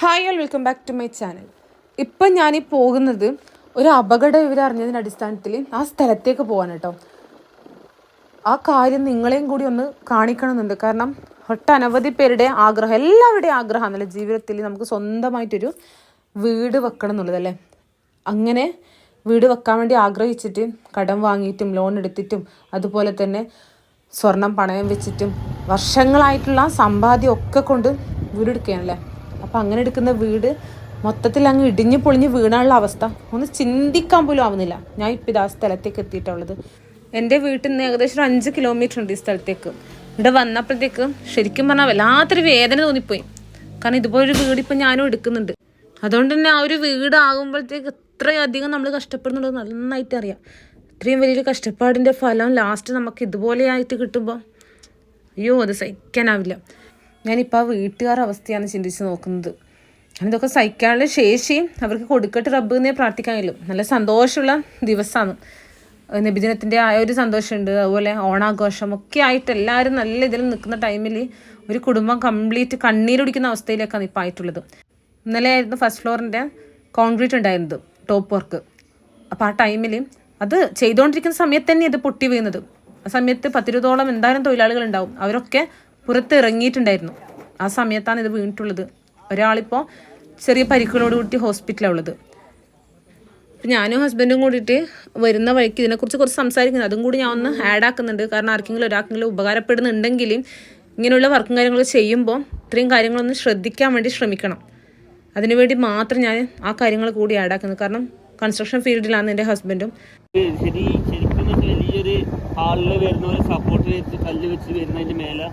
Hi all welcome back to my channel ഇപ്പം ഞാൻ ഈ പോകുന്നത് ഒരു അപകട വിവരം അറിഞ്ഞതിന്റെ അടിസ്ഥാനത്തിൽ ആ സ്ഥലത്തേക്ക് പോകാൻ കേട്ടോ. ആ കാര്യം നിങ്ങളെയും കൂടി ഒന്ന് കാണിക്കണമെന്നുണ്ട്. കാരണം ഒട്ടനവധി പേരുടെ ആഗ്രഹം എല്ലാവരുടെയും ആഗ്രഹമാണല്ലേ ജീവിതത്തിൽ നമുക്ക് സ്വന്തമായിട്ടൊരു വീട് വെക്കണം എന്നുള്ളതല്ലേ? അങ്ങനെ വീട് വെക്കാൻ വേണ്ടി ആഗ്രഹിച്ചിട്ട് കടം വാങ്ങിയിട്ടും ലോൺ എടുത്തിട്ടും അതുപോലെ തന്നെ സ്വർണം പണയം വെച്ചിട്ടും വർഷങ്ങളായിട്ടുള്ള സമ്പാദ്യം ഒക്കെ കൊണ്ട് വീട് എടുക്കുകയാണല്ലേ അപ്പം അങ്ങനെ എടുക്കുന്ന വീട് മൊത്തത്തിൽ അങ്ങ് ഇടിഞ്ഞ് പൊളിഞ്ഞ് വീണാനുള്ള അവസ്ഥ. ഒന്ന് ചിന്തിക്കാൻ പോലും ആവുന്നില്ല. ഞാൻ ഇപ്പം ഇതാ സ്ഥലത്തേക്ക് എത്തിയിട്ടുള്ളത്. എന്റെ വീട്ടിൽ നിന്ന് ഏകദേശം അഞ്ച് കിലോമീറ്റർ ഉണ്ട് ഈ സ്ഥലത്തേക്ക്. ഇവിടെ വന്നപ്പോഴത്തേക്ക് ശരിക്കും പറഞ്ഞാൽ വല്ലാത്തൊരു വേദന തോന്നിപ്പോയി. കാരണം ഇതുപോലൊരു വീട് ഇപ്പം ഞാനും എടുക്കുന്നുണ്ട്. അതുകൊണ്ട് തന്നെ ആ ഒരു വീടാകുമ്പോഴത്തേക്ക് ഇത്രയധികം നമ്മൾ കഷ്ടപ്പെടുന്നുണ്ട് നന്നായിട്ട് അറിയാം. ഇത്രയും വലിയൊരു കഷ്ടപ്പാടിന്റെ ഫലം ലാസ്റ്റ് നമുക്ക് ഇതുപോലെയായിട്ട് കിട്ടുമ്പോൾ അയ്യോ അത് സഹിക്കാനാവില്ല. ഞാനിപ്പോൾ ആ വീട്ടുകാരുടെ അവസ്ഥയാണ് ചിന്തിച്ച് നോക്കുന്നത്. ഇതൊക്കെ സഹിക്കാനുള്ള ശേഷി അവർക്ക് കൊടുക്കട്ട് റബ്ബ് എന്നേ പ്രാർത്ഥിക്കാൻ കഴിയും നല്ല സന്തോഷമുള്ള ദിവസമാണ്. നബിദിനത്തിന്റെ ആ ഒരു സന്തോഷമുണ്ട്. അതുപോലെ ഓണാഘോഷം ഒക്കെ ആയിട്ട് എല്ലാവരും നല്ല ഇതിൽ നിൽക്കുന്ന ടൈമിൽ ഒരു കുടുംബം കംപ്ലീറ്റ് കണ്ണീരൊടിക്കുന്ന അവസ്ഥയിലേക്കാണ് ഇപ്പോൾ ആയിട്ടുള്ളത്. ഇന്നലെ ആയിരുന്നു ഫസ്റ്റ് ഫ്ലോറിന്റെ കോൺക്രീറ്റ് ഉണ്ടായിരുന്നത് ടോപ്പ് വർക്ക് അപ്പോൾ ആ ടൈമിൽ അത് ചെയ്തുകൊണ്ടിരിക്കുന്ന സമയത്ത് തന്നെ ഇത് പൊട്ടി വീഴുന്നത് ആ സമയത്ത് പത്തിരുപതോളം എന്തായാലും തൊഴിലാളികൾ ഉണ്ടാവും. അവരൊക്കെ പുറത്ത് ഇറങ്ങിയിട്ടുണ്ടായിരുന്നു ആ സമയത്താണ് ഇത് വീണിട്ടുള്ളത്. ഒരാളിപ്പോൾ ചെറിയ പരിക്കുകളോട് കൂടി ഹോസ്പിറ്റലാണ് ഉള്ളത് അപ്പം ഞാനും ഹസ്ബൻഡും കൂടിയിട്ട് വരുന്ന വഴിക്ക് ഇതിനെക്കുറിച്ച് കുറച്ച് സംസാരിക്കുന്നത് അതും കൂടി ഞാൻ ഒന്ന് ആഡ് ആക്കുന്നുണ്ട്. കാരണം ആർക്കെങ്കിലും ഒരാൾക്കെങ്കിലും ഉപകാരപ്പെടുന്നുണ്ടെങ്കിൽ ഇങ്ങനെയുള്ള വർക്കും കാര്യങ്ങളും ചെയ്യുമ്പോൾ ഇത്രയും കാര്യങ്ങളൊന്ന് ശ്രദ്ധിക്കാൻ വേണ്ടി ശ്രമിക്കണം. അതിനുവേണ്ടി മാത്രം ഞാൻ ആ കാര്യങ്ങൾ കൂടി ആഡ് ആക്കുന്നത് കാരണം കൺസ്ട്രക്ഷൻ ഫീൽഡിലാണ് എന്റെ ഹസ്ബൻഡും. ശരി ശരിക്കും വലിയൊരു ഹാളിൽ വരുന്ന ഒരു സപ്പോർട്ട് വെച്ച് കല്ല് വെച്ച് വരുന്നതിന്റെ മേലെ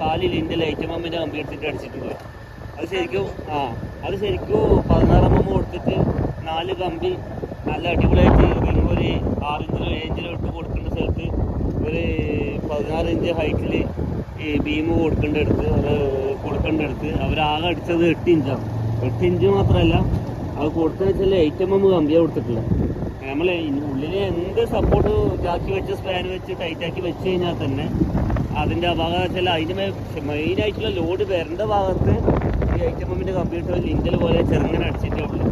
കാലിൽ ഇന്ത്യ ലൈറ്റ് മമ്മിന്റെ കമ്പി എടുത്തിട്ട് അടിച്ചിട്ടുണ്ട് അത് ശരിക്കും ആ അത് ശരിക്കും പതിനാറാം മമ്മ കൊടുത്തിട്ട് നാല് കമ്പി നല്ല അടിപൊളിയായിട്ട് റിങ് ഒരു ആറിഞ്ചിലോ ഏഞ്ചിലോ ഇട്ട് കൊടുക്കേണ്ട സ്ഥലത്ത് ഒരു പതിനാറ് ഇഞ്ച് ഹൈറ്റിൽ ഈ ബീം കൊടുക്കേണ്ട അടുത്ത് കൊടുക്കേണ്ട അടുത്ത് അവരാകെ അടിച്ചത് എട്ട് ഇഞ്ചാണ് എട്ട് ഇഞ്ച് മാത്രമല്ല അത് കൊടുത്തതെന്ന് വെച്ചാൽ എം എം കമ്പിയാണ് കൊടുത്തിട്ടുള്ളത് നമ്മളെ ഉള്ളിൽ എന്ത് സപ്പോർട്ട് ഇതാക്കി വെച്ച് സ്പാൻ വെച്ച് ടൈറ്റാക്കി വെച്ച് കഴിഞ്ഞാൽ തന്നെ അതിന്റെ അഭാഗം വെച്ചാൽ അതിന് മെയിൻ ആയിട്ടുള്ള ലോഡ് വരേണ്ട ഭാഗത്ത് ഈ ഐറ്റം എമ്മിന്റെ കമ്പ്യൂട്ടർ ലിഞ്ചൽ പോലെ ചെറുങ്ങനെ അടിച്ചിട്ടേ ഉള്ളൂ.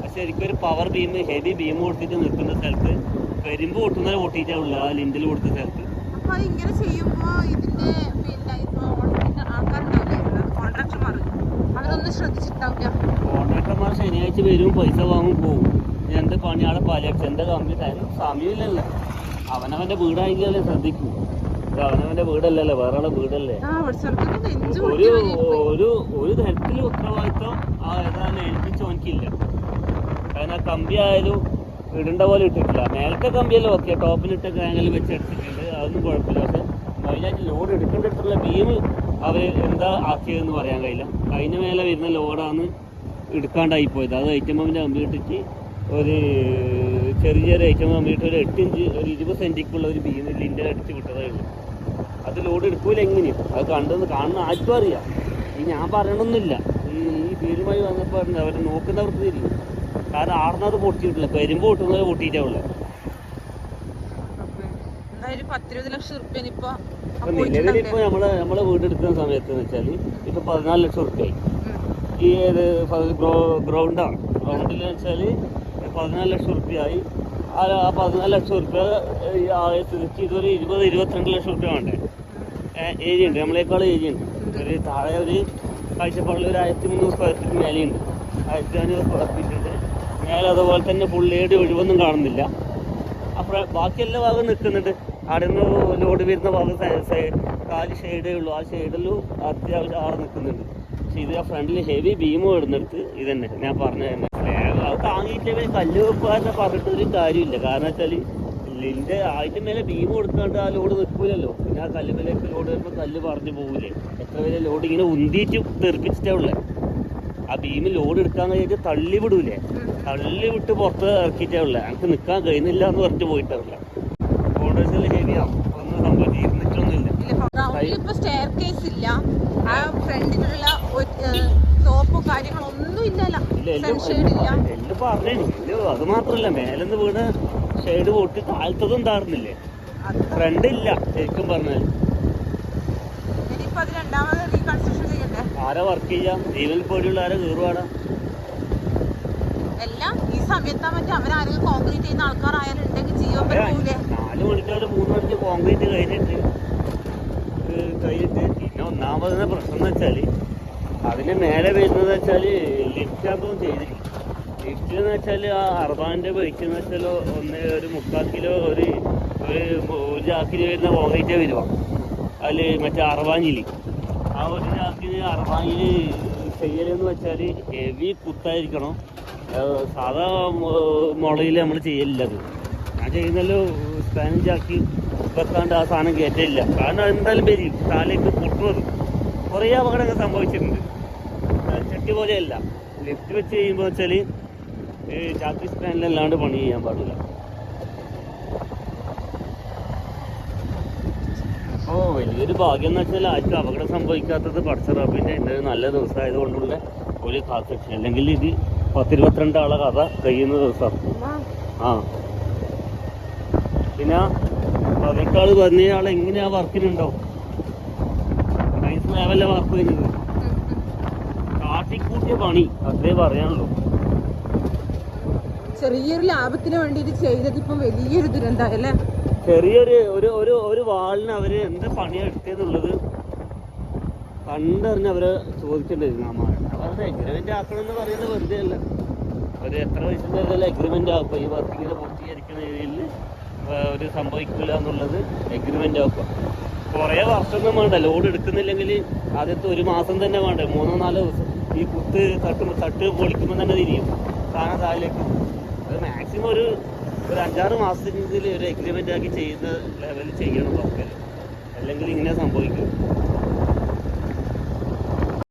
പക്ഷെ ശരിക്കും ഒരു പവർ ബീം ഹെവി ബീം കൊടുത്തിട്ട് നിൽക്കുന്ന സ്ഥലത്ത് വരുമ്പോ പൊട്ടുന്നവരെ പൊട്ടിയിട്ടേ ഉള്ളൂ ആ ലിഞ്ചൽ കൊടുത്ത സ്ഥലത്ത്. ഇങ്ങനെ ചെയ്യുമ്പോൾ ആൾക്കാരുണ്ടാവില്ലേ? കോൺട്രാക്ടർമാർ അവരൊന്നും ശ്രദ്ധിച്ചിട്ടുണ്ടാവില്ല. കോൺട്രാക്ടർമാർ ശനിയാഴ്ച വരും പൈസ വാങ്ങും പോകും എന്റെ പണിയാളെ പാലിയടിച്ച് എന്താ കമ്പ്യൂട്ടർ ആയാലും സമയമില്ലല്ലോ. അവനവന്റെ വീടായെങ്കിലല്ലേ ശ്രദ്ധിക്കൂ. ഇത് വീടല്ലല്ലേ വേറെ ആളെ വീടല്ലേ? ഒരു ഒരു ഒരു തരത്തിലും ഉത്തരവാദിത്വം ആ ഏതാണ് ഏൽപ്പിച്ച ഓനിക്കില്ല കാരണം ആ കമ്പി ആയാലും ഇടേണ്ട പോലെ ഇട്ടിട്ടില്ല. മേലത്തെ കമ്പിയല്ലേ ഓക്കെ ടോപ്പിലിട്ട ആംഗിൾ വെച്ച് എടുത്തിട്ടുണ്ട് അതൊന്നും കുഴപ്പമില്ല. പക്ഷെ മെയിനായിട്ട് ലോഡ് എടുക്കേണ്ടിട്ടുള്ള ബീം അവർ എന്താ ആക്കിയതെന്ന് പറയാൻ കഴിയില്ല. അതിന് മേലെ വരുന്ന ലോഡാണ് എടുക്കാണ്ടായി പോയത് അത് ഐറ്റം ഐറ്റമ്മിന്റെ കമ്പി ഇട്ടിട്ട് ഒരു ചെറിയ ചെറിയ ഐറ്റം വന്നിട്ട് ഒരു എട്ട് ഇഞ്ച് ഒരു ഇരുപത് സെന്റിക്കുള്ള ഒരു ബീം ലിൻഡർ അടിച്ച് വിട്ടതേ ഉള്ളൂ. അത് ലോഡ് എടുക്കൂല എങ്ങനെയും. അത് കണ്ടെന്ന് കാണുന്ന ആർക്കും അറിയാം. ഈ ഞാൻ പറയണമെന്നില്ല ഈ ഈ ഫീൽഡുമായി വന്നപ്പോൾ അവർ നോക്കുന്നവർക്ക് തിരിയും. കാരണം ആടുന്നത് പൊട്ടിയിട്ടില്ല. പെരുമ്പ് പൊട്ടുന്നത് പൊട്ടിയിട്ടേ ഉള്ളത് എന്തായാലും പത്തിരുപത് ലക്ഷം റുപ്യ ഇപ്പൊ ഇപ്പൊ നിലവിലിപ്പോൾ നമ്മളെ നമ്മളെ വീടെടുക്കുന്ന സമയത്ത് എന്ന് വെച്ചാൽ ഇപ്പൊ പതിനാല് ലക്ഷം റുപ്യായി ഈ ഗ്രൗണ്ടാണ് ഗ്രൗണ്ടിൽ വെച്ചാൽ പതിനാല് ലക്ഷം ഉറുപ്പ്യായി. ആ പതിനാല് ലക്ഷം ഈ ആയത്തിലേക്ക് ഇതൊരു ഇരുപത് ഇരുപത്തിരണ്ട് ലക്ഷം ഉറുപ്പ്യ വേണ്ടേ? ഏരിയ ഉണ്ട്. നമ്മളേക്കാൾ ഏരിയ ഉണ്ട്. ഒരു താഴെ ഒരു കാഴ്ചപ്പാടിൽ ഒരു ആയിരത്തി മുന്നൂറ് സ്ക്വയർ ഫീറ്റ് മേലെയുണ്ട്. ആയിരത്തി അഞ്ഞൂറ് സ്ക്വയർ ഫീറ്റ് ഉണ്ട്. മേലെ അതുപോലെ തന്നെ പുള്ളിയുടെ ഒഴിവൊന്നും കാണുന്നില്ല. അപ്പോൾ ബാക്കി എല്ലാ ഭാഗം നിൽക്കുന്നുണ്ട്. അവിടെ നിന്ന് ലോഡ് വരുന്ന ഭാഗം കാൽ ഷെയ്ഡേ ഉള്ളൂ. ആ ഷെയ്ഡിലും അത്യാവശ്യം ആടെ നിൽക്കുന്നുണ്ട്. പക്ഷെ ഇത് ആ ഫ്രണ്ടിൽ ഹെവി ബീം ഇടുന്നിടത്ത് ഇതന്നെ. ഞാൻ പറഞ്ഞു തന്നെ. താങ്ങിയിട്ടേ കല്ല് വെപ്പാന്ന് പറഞ്ഞിട്ട് ഒരു കാര്യമില്ല. കാരണം വെച്ചാൽ ഇതിന്റെ അതിന്റെ മേലെ ബീം കൊടുക്കാണ്ട് ആ ലോഡ് നിൽക്കൂലല്ലോ. പിന്നെ ആ കല്ല് കല്ലുമേലേക്ക് ലോഡ് വരുമ്പോൾ കല്ല് പറഞ്ഞു പോകില്ലേ എത്ര വലിയ ലോഡ് ഇങ്ങനെ ഉന്തിയിട്ട് തെറിപ്പിച്ചിട്ടേ ഉള്ളേ. ആ ബീം ലോഡ് എടുക്കാന്ന് കഴിഞ്ഞാൽ തള്ളി വിടൂലേ. തള്ളി വിട്ട് പുറത്ത് ഇറക്കിയിട്ടേ ഉള്ളേ. എനിക്ക് നിൽക്കാൻ കഴിയുന്നില്ല എന്ന് പറഞ്ഞിട്ട് പോയിട്ടേ ഉള്ളത് കോൺഗ്രസിൽ ഹെവിയാണ് ഒന്നും സംഭവിച്ച് ഇരുന്നിട്ടൊന്നുമില്ല ഗ്രൗണ്ടിൽ ഇപ്പൊ സ്റ്റെയർ കേസ് ഇല്ല. ആ ഫ്രണ്ടിലുള്ള സോപ്പോ കാര്യങ്ങളൊന്നും ഇല്ലല്ല. ഇല്ല സൺഷെയ്ഡ് ഇല്ല. എല്ലാം പറഞ്ഞേ അത് മാത്രല്ല മേലെന്ന് വീണ് ഷെയ്ഡ് പൊട്ടി താഴ്ത്തതും താറുന്നില്ലേ ഫ്രണ്ട് ഇല്ല ശരിക്കും പറഞ്ഞാൽ ഇനിയിപ്പോ അത് രണ്ടാമത് റീകൺസ്ട്രക്ഷൻ ചെയ്യണ്ടേ? ആ ആരാ വർക്ക് ചെയ്യാം? ജീവൽ പേടിയുള്ള ആരാ കീറുവാടാ എല്ലാം ഈ സമയത്താ മറ്റേ അവരാരെങ്കിലും കോൺക്രീറ്റ് ചെയ്യുന്ന ആൾക്കാരായാലും ഉണ്ടെങ്കിൽ ജീവൻ നാല് മണിക്കൂർ മൂന്ന് മണിക്ക് കോൺക്രീറ്റ് കഴിഞ്ഞിട്ട് കഴിഞ്ഞിട്ട് പിന്നെ ഒന്നാമത് പ്രശ്നം എന്ന് വെച്ചാൽ അതിന് മേലെ വരുന്നത് വെച്ചാൽ ലിഫ്റ്റ് ആക്കും ചെയ്തിരിക്കും ലിഫ്റ്റ് എന്ന് വെച്ചാൽ ആ അർബാന്റെ വെയിറ്റ് എന്ന് വെച്ചാൽ ഒന്ന് ഒരു മുക്കാൽ കിലോ ഒരു ഒരു ചാക്കിന് വരുന്ന കോൺക്രീറ്റ് വരുക. അതിൽ മറ്റേ അർബാഞ്ചിൽ ആ ഒരു ചാക്കിന് അർബാഞ്ചിൽ ചെയ്യലെന്ന് വെച്ചാൽ ഹെവി കുത്തായിരിക്കണം. സാധാ മുളയിൽ നമ്മൾ ചെയ്യലില്ലത് ഞാൻ ചെയ്യുന്നല്ലോ സ്പാനിഷ് ആക്കി വെക്കാണ്ട് ആ സാധനം കയറ്റില്ല കാരണം എന്തായാലും പേര് താലേക്ക് പൊട്ടുന്നത്. കുറേ അപകടങ്ങൾ സംഭവിച്ചിട്ടുണ്ട്. ചട്ടി പോലെയല്ല. ലിഫ്റ്റ് വെച്ച് കഴിയുമ്പോൾ വെച്ചാൽ ചാക്കി സ്റ്റാൻഡിലല്ലാണ്ട് പണി ചെയ്യാൻ പാടില്ല. അപ്പോൾ വലിയൊരു ഭാഗ്യം എന്ന് വെച്ചാൽ ആർക്കും അപകടം സംഭവിക്കാത്തത് പടച്ചറാപ്പിന്റെ എന്റെ നല്ല ദിവസമായതുകൊണ്ടുള്ള ഒരു കാത്ത് അല്ലെങ്കിൽ ഇത് പത്തിരുപത്തിരണ്ട് ആളെ കഥ കഴിയുന്ന ദിവസം. ആ. പിന്നെ പതിനെട്ടാൾ പതിനേഴ് ആൾ എങ്ങനെയാ വർക്കിനുണ്ടാവും നൈസ് ലെവലിലെ വർക്ക് വരുന്നത് കാട്ടിക്കൂട്ടിയ പണി അതേ പറയാനുള്ളൂ. ചെറിയൊരു ലാഭത്തിന് വേണ്ടിയിട്ട് ചെയ്തത് ഇപ്പം വലിയൊരു ദുരന്തമല്ലേ ചെറിയൊരു ഒരു ഒരു ഒരു വാളിന് അവർ എന്ത് പണിയാ എടുത്തതെന്നുള്ളത് കണ്ടറിഞ്ഞ് അവർ ചോദിച്ചിട്ടുണ്ടായിരുന്നു അമ്മ അവരുടെ എഗ്രിമെന്റ് ആക്കണം എന്ന് പറയുന്നത് വെറുതെ അല്ല അവർ എത്ര വയസ്സിന്റെ എഗ്രിമെന്റ് ആക്കും ഈ വർക്കിങ്ങനെ പൂർത്തീകരിക്കുന്ന രീതിയിൽ ഒരു സംഭവിക്കില്ല എന്നുള്ളത് എഗ്രിമെന്റ് ആക്കുക. കുറേ വർഷമൊന്നും വേണ്ട. ലോഡ് എടുക്കുന്നില്ലെങ്കിൽ ആദ്യത്തെ ഒരു മാസം തന്നെ വേണ്ട. മൂന്നോ നാലോ ദിവസം. ഈ കുത്ത് തട്ട് തട്ട് പൊളിക്കുമ്പോൾ തന്നെ തിരിയും. സാധനം താഴേക്ക് അത് മാക്സിമം ഒരു ഒരു അഞ്ചാറ് മാസത്തിനുള്ളിൽ ഒരു എഗ്രിമെന്റ് ആക്കി ചെയ്യുന്ന ലെവലിൽ ചെയ്യണം വർക്ക് അല്ലെങ്കിൽ ഇങ്ങനെ സംഭവിക്കും.